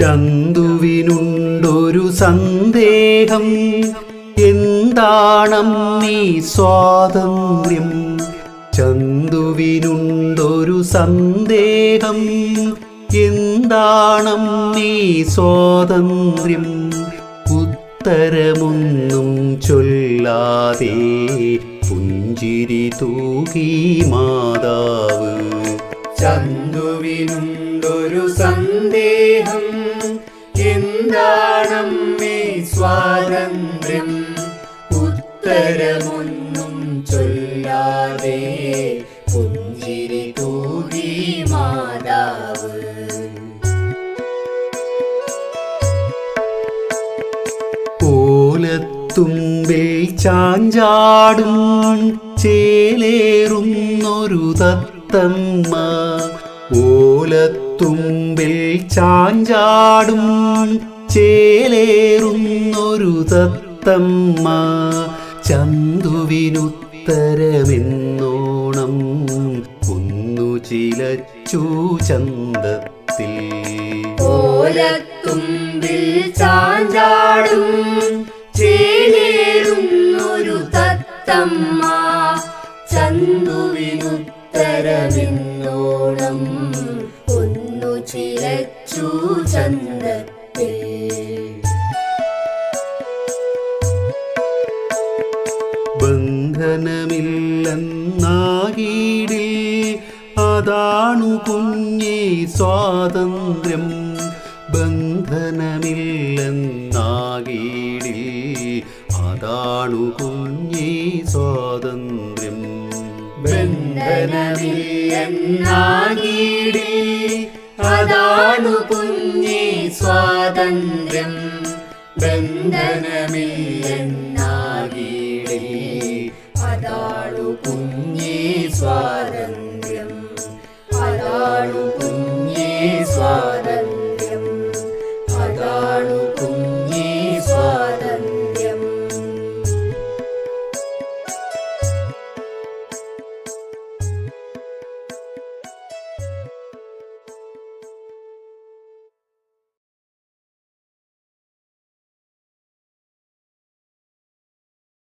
ചന്തുവിനുണ്ടൊരു സന്ദേഹം. എന്താണം നീ സ്വാതന്ത്ര്യം? ചന്തുവിനുണ്ടൊരു സന്ദേഹം. എന്താണം നീ സ്വാതന്ത്ര്യം? ഉത്തരമൊന്നും ചൊല്ലാതെ പുഞ്ചിരി തൂകി മാതാവ്. ചന്തുവിനുണ്ടൊരു സന്ദേഹം. എന്താണമ്മേ സ്വാതന്ത്ര്യം? ഉത്തരമൊന്നും ചൊല്ലാതെ പുഞ്ചിരി തൂകി മാതാവ്. ഓലത്തുമ്പിൽ ചാഞ്ചാടും ചേലേറുന്നൊരു തത്തമ്മ ഓലത്തുമ്പിൽ ചാഞ്ചാടും ചേലേറുന്നൊരു തത്തമ്മ ചന്തുവിനുത്തരമെന്നോണം ഒന്നു ചിലച്ചു ചന്തത്തിൽ. ഓലത്തുമ്പിൽ ചാഞ്ചാടും ചേലേറുന്നൊരു തത്തമ്മ ചന്തുവിനുത്തരമെന്നോണം ഒന്നു ചിലച്ചു ചന്ദത്തിൽ ബന്ധനമില്ലെന്നാകീടിൽ അതാണു കുഞ്ഞേ സ്വാതന്ത്ര്യം. ബന്ധനമില്ലെന്നാകീടിൽ അതാണു കുഞ്ഞേ സ്വാതന്ത്ര്യം. ബന്ധനമില്ലെന്നാകിടി അതാണു കുഞ്ഞി സ്വാതന്ത്ര്യം. ബന്ധനമില്ലെന്നാകിടി അതാണു കുഞ്ഞി സ്വാതന്ത്ര്യം. അതാണു കുഞ്ഞി സ്വാതന്ത്ര്യം